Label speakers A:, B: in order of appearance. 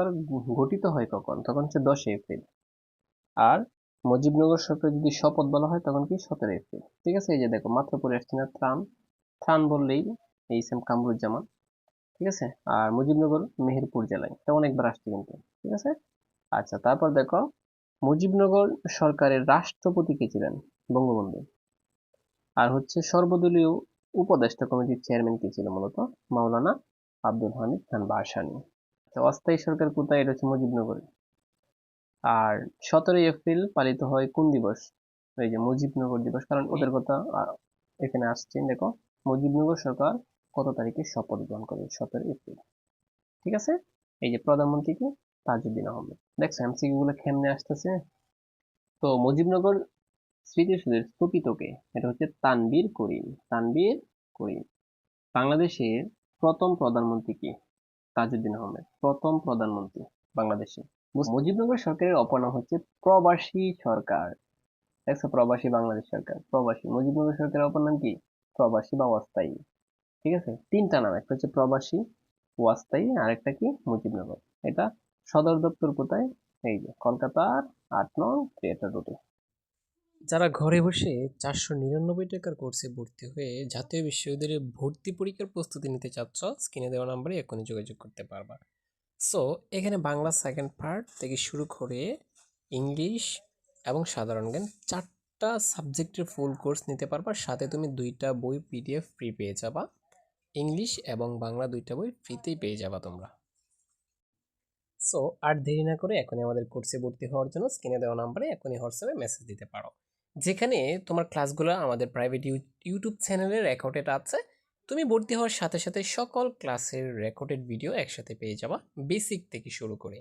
A: সরকার গঠিত হয় কখন? তখন হচ্ছে দশই এপ্রিল। আর মুজিবনগর সরকার যদি শপথ বলা হয়, তখন কি সতেরো এপ্রিল। ঠিক আছে? এই যে দেখো মাত্র পরে আসছে না ত্রাণ। ত্রাণ বললেই এই সেম কামরুজ্জামান। ঠিক আছে? আর মুজিবনগর মেহেরপুর জেলায়। এটা অনেকবার আসছে কিন্তু। ঠিক আছে? আচ্ছা তারপর দেখো, মুজিবনগর সরকারের রাষ্ট্রপতি কে ছিলেন? বঙ্গবন্ধু। আর হচ্ছে সর্বদলীয় উপদেষ্টা কমিটির চেয়ারম্যান কে ছিল মূলত? মাওলানা আব্দুল হামিদ খান বাসানি। অস্থায়ী সরকার কোথায়? এটা হচ্ছে মুজিবনগরে। আর সতেরোই এপ্রিল পালিত হয় কোন দিবস? এই যে মুজিবনগর দিবস কারণ ওদের কথা এখানে আসছে। দেখো মুজিবনগর সরকার কত তারিখে শপথ গ্রহণ করে সতেরো এপ্রিল। ঠিক আছে? এই যে প্রধানমন্ত্রী কি? তাজউদ্দিন আহমেদ। দেখছ এমসিকিউ গুলো খেমনে আসতেছে? তো মুজিবনগর স্মৃতিসৌধের স্থপিতকে এটা হচ্ছে তানবীর করিম। তানবীর করিম। বাংলাদেশের প্রথম প্রধানমন্ত্রী কি? তাজউদ্দিন আহমেদ, প্রথম প্রধানমন্ত্রী বাংলাদেশে। মুজিবনগর সরকারের অপর নাম হচ্ছে প্রবাসী সরকার। প্রবাসী বাংলাদেশ সরকার, প্রবাসী। মুজিবনগর সরকারের অপর নাম কি? প্রবাসী বা অস্থায়ী। ঠিক আছে? তিনটা নাম, একটা হচ্ছে প্রবাসী, অস্থায়ী, আরেকটা কি? মুজিবনগর। এটা সদর দপ্তর কোথায়? এই যে, কলকাতার আট নং থিয়েটার রোডে
B: যারা ঘরে বসে চারশো নিরানব্বই টাকার কোর্সে ভর্তি হয়ে জাতীয় বিশ্ববিদ্যালয়ে ভর্তি পরীক্ষার প্রস্তুতি নিতে চাচ্ছ স্ক্রিনে দেওয়া নাম্বারে এখনই যোগাযোগ করতে পারবা। সো এখানে বাংলা সেকেন্ড পার্ট থেকে শুরু করে ইংলিশ এবং সাধারণ জ্ঞান চারটা সাবজেক্টের ফুল কোর্স নিতে পারবা, সাথে তুমি দুইটা বই পিডিএফ ফ্রি পেয়ে যাবা। ইংলিশ এবং বাংলা দুইটা বই ফ্রিতেই পেয়ে যাবা তোমরা। সো আর দেরি না করে এখনই আমাদের কোর্সে ভর্তি হওয়ার জন্য স্ক্রিনে দেওয়া নাম্বারে এখনই হোয়াটসঅ্যাপে মেসেজ দিতে পারো। যেখানে তোমার ক্লাসগুলো আমাদের প্রাইভেট ইউটিউব চ্যানেলের রেকর্ডেড আছে, তুমি ভর্তি হওয়ার সাথে সাথে সকল ক্লাসের রেকর্ডেড ভিডিও একসাথে পেয়ে যাবা বেসিক থেকে শুরু করে।